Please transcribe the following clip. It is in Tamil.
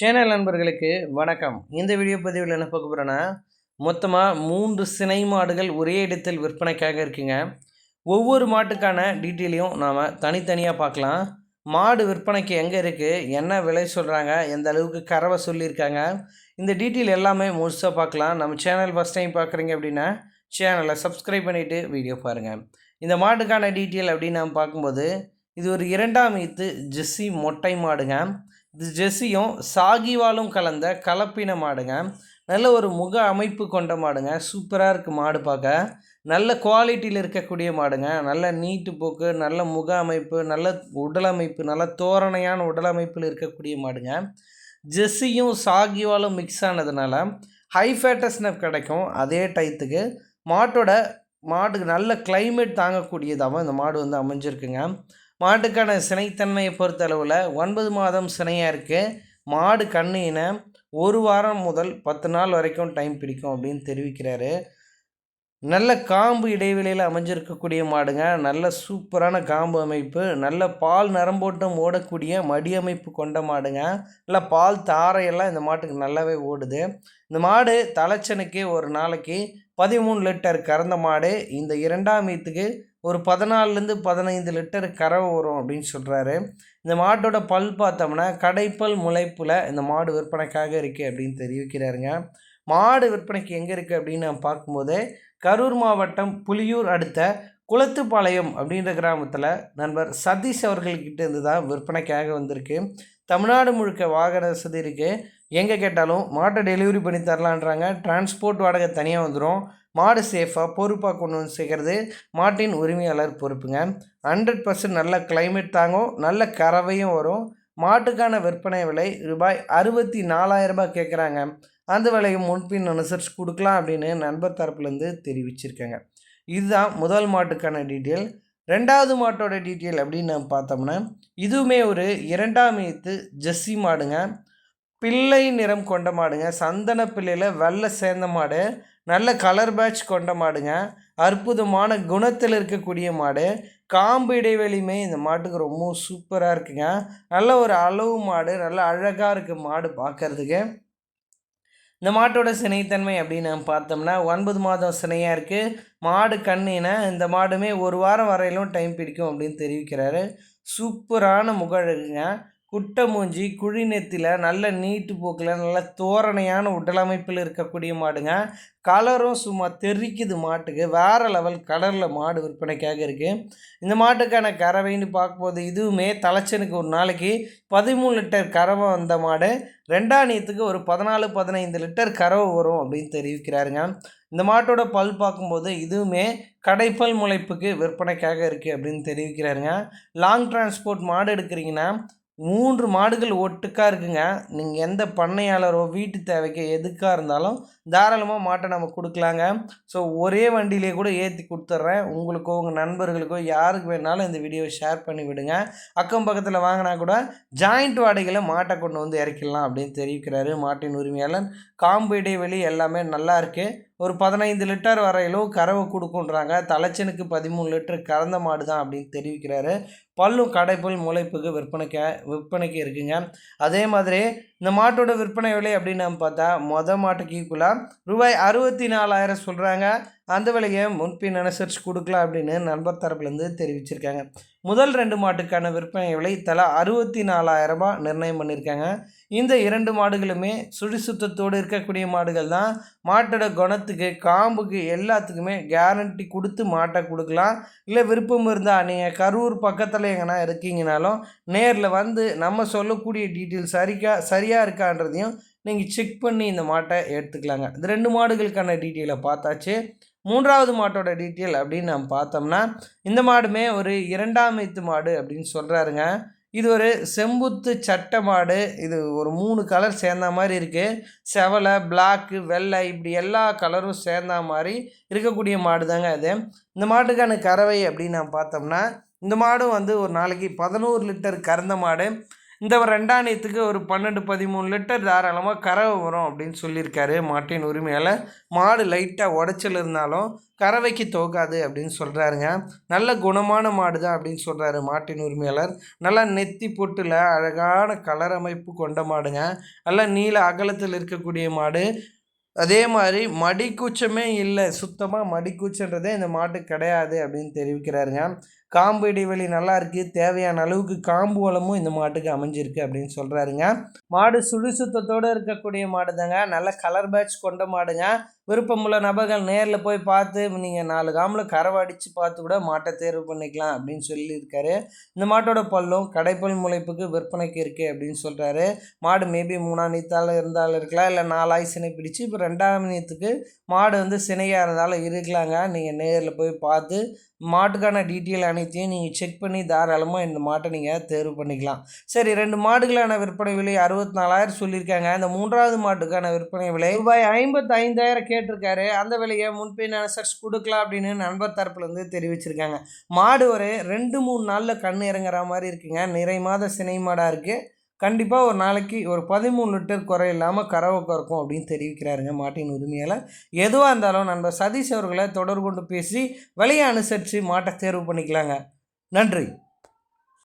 சேனல் நண்பர்களுக்கு வணக்கம். இந்த வீடியோ பதிவில் என்ன பார்க்க போகிறேன்னா மொத்தமாக மூன்று சினை மாடுகள் ஒரே இடத்தில் விற்பனைக்காக இருக்குங்க. ஒவ்வொரு மாட்டுக்கான டீட்டெயிலையும் நாம் தனித்தனியாக பார்க்கலாம். மாடு விற்பனைக்கு எங்கே இருக்குது என்ன விலை சொல்கிறாங்க எந்த அளவுக்கு கறவை சொல்லியிருக்காங்க? இந்த டீட்டெயில் எல்லாமே முழுசாக பார்க்கலாம். நம்ம சேனல் ஃபஸ்ட் டைம் பார்க்குறீங்க அப்படின்னா சேனலை சப்ஸ்கிரைப் பண்ணிவிட்டு வீடியோ பாருங்கள் இந்த மாட்டுக்கான டீட்டெயில் அப்படின்னு நம்ம பார்க்கும்போது இது ஒரு இரண்டாம் ஈத்து ஜெஸ்ஸி மொட்டை மாடுங்க. ஜெர்சியும் சாகிவாலும் கலந்த கலப்பின மாடுங்க. நல்ல ஒரு முக அமைப்பு கொண்ட மாடுங்க. சூப்பராக இருக்குது மாடு பார்க்க நல்ல குவாலிட்டியில் இருக்கக்கூடிய மாடுங்க. நல்ல நீட்டு போக்கு நல்ல முக அமைப்பு நல்ல உடலமைப்பு நல்ல தோரணையான உடலமைப்பில் இருக்கக்கூடிய மாடுங்க. ஜெஸ்ஸியும் சாகிவாலும் மிக்ஸ் ஆனதுனால ஹை ஃபேட்டஸ்னஸ் கிடைக்கும். அதே டயத்துக்கு மாட்டோட மாடுக்கு நல்ல கிளைமேட் தாங்கக்கூடியதாகவும் இந்த மாடு வந்து அமைஞ்சிருக்குங்க. மாட்டுக்கான சினைத்தன்மையை பொறுத்த அளவில் ஒன்பது மாதம் சினையாக இருக்குது மாடு கண்ணு ஒரு வாரம் முதல் பத்து நாள் வரைக்கும் டைம் பிடிக்கும் அப்படின்னு தெரிவிக்கிறாரு. நல்ல காம்பு இடைவெளியில் அமைஞ்சிருக்கக்கூடிய மாடுங்க. நல்ல சூப்பரான காம்பு அமைப்பு. நல்ல பால் நரம்போட்டம் ஓடக்கூடிய மடி அமைப்பு கொண்ட மாடுங்க. நல்ல பால் தாரையெல்லாம் இந்த மாட்டுக்கு நல்லாவே ஓடுது. இந்த மாடு தலைச்சனுக்கு ஒரு நாளைக்கு பதிமூணு லிட்டர் கறந்த மாடு. இந்த இரண்டாம் ஈத்துக்கு ஒரு பதினாலுலேருந்து பதினைந்து லிட்டர் கறவை வரும் அப்படின்னு சொல்கிறாரு இந்த மாட்டோட பல் பார்த்தோம்னா கடைப்பல் முளைப்பில் இந்த மாடு விற்பனைக்காக இருக்குது அப்படின்னு தெரிவிக்கிறாருங்க. மாடு விற்பனைக்கு எங்கே இருக்குது அப்படின்னு நான் பார்க்கும்போது கரூர் மாவட்டம் புலியூர் அடுத்த குளத்துப்பாளையம் அப்படின்ற கிராமத்தில் நண்பர் சதீஷ் அவர்கள்கிட்ட இருந்து தான் விற்பனைக்காக வந்திருக்கு. தமிழ்நாடு முழுக்க வாகன வசதி இருக்குது எங்கே கேட்டாலும் மாட்டை டெலிவரி பண்ணி தரலான்றாங்க. டிரான்ஸ்போர்ட் வாடகை தனியாக வந்துடும் மாடு சேஃபாக பொறுப்பாக கொண்டு வந்து சேர்க்கறது மாட்டின் உரிமையாளர் பொறுப்புங்க. ஹண்ட்ரட் பர்சன்ட் நல்ல கிளைமேட் தாங்கும் நல்ல கறவையும் வரும். மாட்டுக்கான விற்பனை விலை ரூபாய் அறுபத்தி நாலாயிரம் ரூபாய் கேட்குறாங்க அந்த விலையை முன்பின் அனுசரித்து கொடுக்கலாம் அப்படின்னு நண்பர் தரப்புலேருந்து தெரிவிச்சிருக்காங்க. இதுதான் முதல் மாட்டுக்கான டீட்டெயில் ரெண்டாவது மாட்டோட டீட்டெயில் அப்படின்னு நம்ம பார்த்தோம்னா இதுவுமே ஒரு இரண்டாம் ஈத்து ஜெஸ்ஸி மாடுங்க. பிள்ளை நிறம் கொண்ட மாடுங்க. சந்தன பிள்ளையில் வெள்ளை சேர்ந்த மாடு. நல்ல கலர் பேட்ச் கொண்ட மாடுங்க. அற்புதமான குணத்தில் இருக்கக்கூடிய மாடு. காம்பு இடைவெளியுமே இந்த மாட்டுக்கு ரொம்ப சூப்பராக இருக்குங்க. நல்ல ஒரு அளவு மாடு நல்ல அழகாக இருக்குது மாடு பார்க்கறதுக்கு இந்த மாட்டோட சினைத்தன்மை அப்படின்னு நம்ம பார்த்தோம்னா ஒன்பது மாதம் சினையாக இருக்குது மாடு கண்ணினா இந்த மாடுமே ஒரு வாரம் வரையிலும் டைம் பிடிக்கும் அப்படின்னு தெரிவிக்கிறாரு. சூப்பரான முகழகுங்க. குட்டை மூஞ்சி குழி நெத்தியில் நல்ல நீட்டு போக்கில் நல்ல தோரணையான உடலமைப்பில் இருக்கக்கூடிய மாடுங்க. கலரும் சும்மா தெரிக்குது மாட்டுக்கு. வேறு லெவல் கலரில் மாடு விற்பனைக்காக இருக்குது இந்த மாட்டுக்கான கறவைன்னு பார்க்கும்போது இதுவுமே தலைச்சனுக்கு ஒரு நாளைக்கு பதிமூணு லிட்டர் கறவை வந்த மாடு. ரெண்டாணியத்துக்கு ஒரு பதினாலு பதினைந்து லிட்டர் கறவை வரும் அப்படின்னு தெரிவிக்கிறாருங்க. இந்த மாட்டோட பல் பார்க்கும்போது இதுவுமே கடைப்பல் முளைப்புக்கு விற்பனைக்காக இருக்குது அப்படின்னு தெரிவிக்கிறாருங்க. லாங் டிரான்ஸ்போர்ட் மாடு எடுக்கிறீங்கன்னா மூன்று மாடுகள் ஒட்டுக்காக இருக்குங்க. நீங்கள் எந்த பண்ணையாளரோ வீட்டு தேவைக்கு எதுக்காக இருந்தாலும் தாராளமாக மாட்டை நம்ம கொடுக்கலாங்க. ஸோ ஒரே வண்டியிலே கூட ஏற்றி கொடுத்துட்றேன் உங்களுக்கோ உங்கள் நண்பர்களுக்கோ யாருக்கு வேணாலும் இந்த வீடியோவை ஷேர் பண்ணி விடுங்க. அக்கம் பக்கத்தில் வாங்கினா கூட ஜாயிண்ட் வாடகையில் மாட்டை கொண்டு வந்து இறக்கிடலாம் அப்படின்னு தெரிவிக்கிறாரு மாட்டின் உரிமையாளர். காம்பு இடைவெளி எல்லாமே நல்லா இருக்குது ஒரு பதினைந்து லிட்டர் வரையிலும் கறவை கொடுக்குன்றாங்க. தலைச்சனுக்கு பதிமூணு லிட்டர் கறந்த மாடு தான் அப்படின்னு தெரிவிக்கிறாரு. பல்லும் கடைப்பல் முளைப்புக்கு விற்பனைக்கு விற்பனைக்கு இருக்குங்க. அதே மாதிரி இந்த மாட்டோட விற்பனை விலை அப்படின்னு நம்ம பார்த்தா மொதல் மாட்டுக்கு ஈக்குவலாக ரூபாய் அறுபத்தி நாலாயிரம் சொல்கிறாங்க அந்த விலையை முன்பின் அனுசரித்து கொடுக்கலாம் அப்படின்னு நண்பர் தரப்புலேருந்து தெரிவிச்சிருக்காங்க. முதல் ரெண்டு மாட்டுக்கான விற்பனை விலை தலா அறுபத்தி நாலாயிரரூபா நிர்ணயம் பண்ணியிருக்காங்க. இந்த இரண்டு மாடுகளுமே சுழி சுத்தத்தோடு இருக்கக்கூடிய மாடுகள் தான். மாட்டோட குணத்துக்கு காம்புக்கு எல்லாத்துக்குமே கேரண்டி கொடுத்து மாட்டை கொடுக்கலாம். இல்லை விருப்பம் இருந்தால் நீங்கள் கரூர் பக்கத்தில் எங்கன்னா இருக்கீங்கனாலும் நேரில் வந்து நம்ம சொல்லக்கூடிய டீட்டெயில் சரிக்கா சரியாக இருக்கான்றதையும் நீங்கள் செக் பண்ணி இந்த மாட்டை எடுத்துக்கலாங்க. இந்த ரெண்டு மாடுகளுக்கான டீட்டெயிலை பார்த்தாச்சு. மூன்றாவது மாட்டோட டீட்டெயில் அப்படின்னு நம்ம பார்த்தோம்னா இந்த மாடுமே ஒரு இரண்டாம் ஈத்து மாடு அப்படின்னு சொல்கிறாருங்க இது ஒரு செம்புத்து சட்டை மாடு. இது ஒரு மூணு கலர் சேர்ந்த மாதிரி இருக்குது செவலை பிளாக்கு வெள்ளை இப்படி எல்லா கலரும் சேர்ந்த மாதிரி இருக்கக்கூடிய மாடு தாங்க இது. இந்த மாட்டுக்கான கறவை அப்படின்னு நம்ம பார்த்தோம்னா இந்த மாடும் வந்து ஒரு நாளைக்கு பதினோரு லிட்டர் கறந்த மாடு. இந்த ரெண்டாணியத்துக்கு ஒரு பன்னெண்டு பதிமூணு லிட்டர் தாராளமாக கறவை வரும் அப்படின்னு சொல்லியிருக்காரு மாட்டின் உரிமையாளர் மாடு லைட்டாக உடச்சல் இருந்தாலும் கறவைக்கு தோக்காது அப்படின்னு சொல்கிறாருங்க நல்ல குணமான மாடு தான் அப்படின்னு சொல்கிறாரு மாட்டின் உரிமையாளர். நல்லா நெத்தி பொட்டில் அழகான கலர் அமைப்பு கொண்ட மாடுங்க. நல்லா நீல அகலத்தில் இருக்கக்கூடிய மாடு. அதே மாதிரி மடிக்கூச்சமே இல்லை. சுத்தமாக மடிக்கூச்சன்றதே இந்த மாட்டு கிடையாது அப்படின்னு தெரிவிக்கிறாருங்க. காம்பு இடைவெளி நல்லா இருக்குது தேவையான அளவுக்கு காம்பு வளமும் இந்த மாட்டுக்கு அமைஞ்சிருக்கு அப்படின்னு சொல்கிறாருங்க மாடு சுழி சுத்தத்தோடு இருக்கக்கூடிய மாடு தாங்க நல்ல கலர் பேட்ச் கொண்ட மாடுங்க. விருப்பமுள்ள நபர்கள் நேரில் போய் பார்த்து நீங்கள் நாலு காமில் கரவை அடித்து பார்த்து கூட மாட்டை தேர்வு பண்ணிக்கலாம் அப்படின்னு சொல்லியிருக்காரு. இந்த மாட்டோட பல்லும் கடைப்பல் முளைப்புக்கு விற்பனைக்கு இருக்குது அப்படின்னு சொல்கிறாரு மாடு மேபி மூணாம் நீத்தால் இருந்தாலும் இருக்கலாம். இல்லை நாலாய் சினை பிடிச்சி இப்போ ரெண்டாம் நீத்துக்கு மாடு வந்து சினையாக இருந்தாலும் இருக்கலாங்க. நீங்கள் நேரில் போய் பார்த்து மாட்டுக்கான டீட்டெயில் அனைத்தையும் நீங்கள் செக் பண்ணி தாராளமாக இந்த மாட்டை நீங்கள் தேர்வு பண்ணிக்கலாம். சரி ரெண்டு மாடுகளான விற்பனை விலை அறுபத்தி நாலாயிரம் சொல்லியிருக்காங்க. இந்த மூன்றாவது மாட்டுக்கான விற்பனை விலை ரூபாய் ஐம்பத்தி ஐந்தாயிரம் கேட்டிருக்காரு. அந்த விலையை முன்பின் சர்ஸ் கொடுக்கலாம் அப்படின்னு நண்பர் தரப்புலேருந்து தெரிவிச்சிருக்காங்க. மாடு ஒரு ரெண்டு மூணு நாளில் கண் இறங்குற மாதிரி இருக்குங்க. நிறை மாத சினை மாடாக இருக்குது கண்டிப்பாக ஒரு நாளைக்கு ஒரு பதிமூணு லிட்டர் குறை இல்லாமல் கறவை கறக்கும் அப்படின்னு தெரிவிக்கிறாருங்க மாட்டின் உரிமையால் எதுவாக இருந்தாலும் நண்பர் சதீஷ் அவர்களை தொடர்பு கொண்டு பேசி விலையை அனுசரித்து மாட்டை தேர்வு பண்ணிக்கலாங்க. நன்றி.